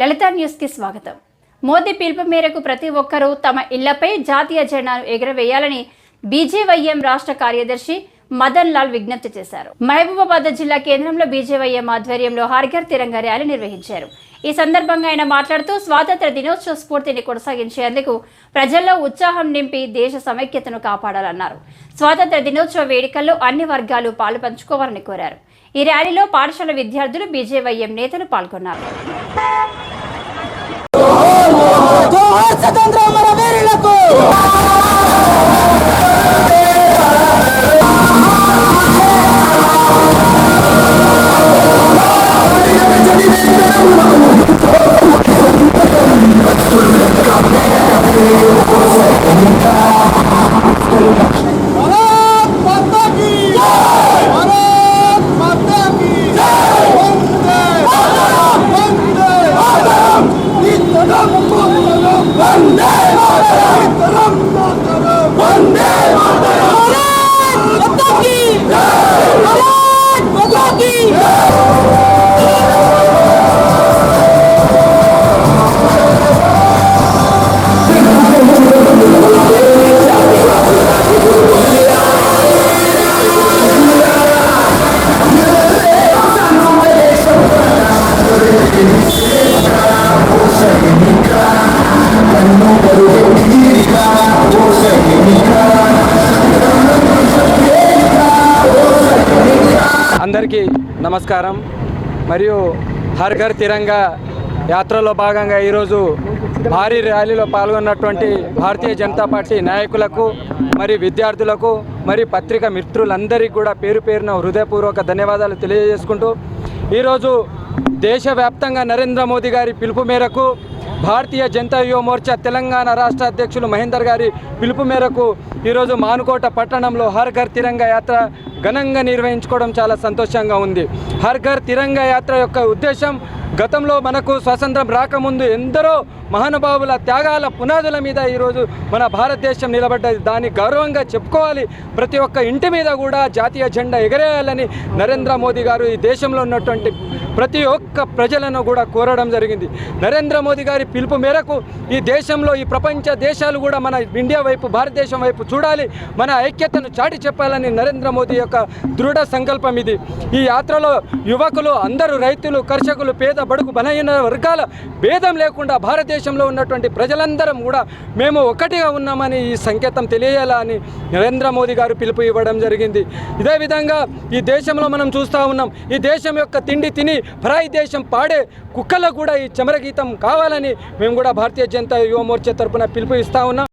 లలిత న్యూస్కి స్వాగతం. మోదీ పిలుపు మేరకు ప్రతి ఒక్కరూ తమ ఇళ్ళపై జాతీయ జెండాను ఎగురవేయాలని బీజేవైఎం రాష్ట్ర కార్యదర్శి మదన్ లాల్ విజ్ఞప్తి చేశారు. మహబూబాబాద్ జిల్లా కేంద్రంలో బీజేవైఎం ఆధ్వర్యంలో హర్ఘర్ తిరంగ ర్యాలీ నిర్వహించారు. ఈ సందర్భంగా ఆయన మాట్లాడుతూ స్వాతంత్ర దినోత్సవ స్ఫూర్తిని కొనసాగించేందుకు ప్రజల్లో ఉత్సాహం నింపి దేశ సమైక్యతను కాపాడాలన్నారు. స్వాతంత్ర దినోత్సవ వేడుకల్లో అన్ని వర్గాలు పాలు పంచుకోవాలని కోరారు. ఈ ర్యాలీలో పాఠశాల విద్యార్థులు బీజేవైఎం నేతలు పాల్గొన్నారు. స్వతంత్ర అమర వీరులకు वंदे मातरम అందరికీ నమస్కారం. మరియు హర్ ఘర్ తిరంగా యాత్రలో భాగంగా ఈరోజు భారీ ర్యాలీలో పాల్గొన్నటువంటి భారతీయ జనతా పార్టీ నాయకులకు మరి విద్యార్థులకు మరి పత్రిక మిత్రులందరికీ కూడా పేరు పేరున హృదయపూర్వక ధన్యవాదాలు తెలియజేసుకుంటూ ఈరోజు దేశవ్యాప్తంగా నరేంద్ర మోదీ గారి పిలుపు మేరకు భారతీయ జనతా యువ మోర్చా తెలంగాణ రాష్ట్ర అధ్యక్షులు మహేందర్ గారి పిలుపు మేరకు ఈరోజు మానుకోట పట్టణంలో హర్ ఘర్ తిరంగా యాత్ర ఘనంగా నిర్వహించుకోవడం చాలా సంతోషంగా ఉంది. హర్ ఘర్ తిరంగా యాత్ర యొక్క ఉద్దేశం గతంలో మనకు స్వాతంత్రం రాకముందు ఎందరో మహానుభావుల త్యాగాల పునాదుల మీద ఈరోజు మన భారతదేశం నిలబడ్డది. దాన్ని గౌరవంగా చెప్పుకోవాలి. ప్రతి ఒక్క ఇంటి మీద కూడా జాతీయ జెండా ఎగరేయాలని నరేంద్ర మోదీ గారు ఈ దేశంలో ఉన్నటువంటి ప్రతి ఒక్క ప్రజలను కూడా కోరడం జరిగింది. నరేంద్ర మోదీ గారి పిలుపు మేరకు ఈ దేశంలో ఈ ప్రపంచ దేశాలు కూడా మన ఇండియా వైపు భారతదేశం వైపు చూడాలి. మన ఐక్యతను చాటి చెప్పాలని నరేంద్ర మోదీ యొక్క దృఢ సంకల్పం ఇది. ఈ యాత్రలో యువకులు అందరూ రైతులు కర్షకులు పేద బడుగు బలహీన వర్గాల భేదం లేకుండా భారతదేశంలో ఉన్నటువంటి ప్రజలందరం కూడా మేము ఒకటిగా ఉన్నామని ఈ సంకేతం తెలియాలా అని నరేంద్ర మోదీ గారు పిలుపు ఇవ్వడం జరిగింది. ఇదే విధంగా ఈ దేశంలో మనం చూస్తూ ఉన్నాం. ఈ దేశం యొక్క తిండి తిని పరాయి దేశం పాడే కుక్కలకు కూడా ఈ చమరగీతం కావాలని మేము కూడా భారతీయ జనతా యువ మోర్చా తరపున పిలుపు ఇస్తా ఉన్నాం.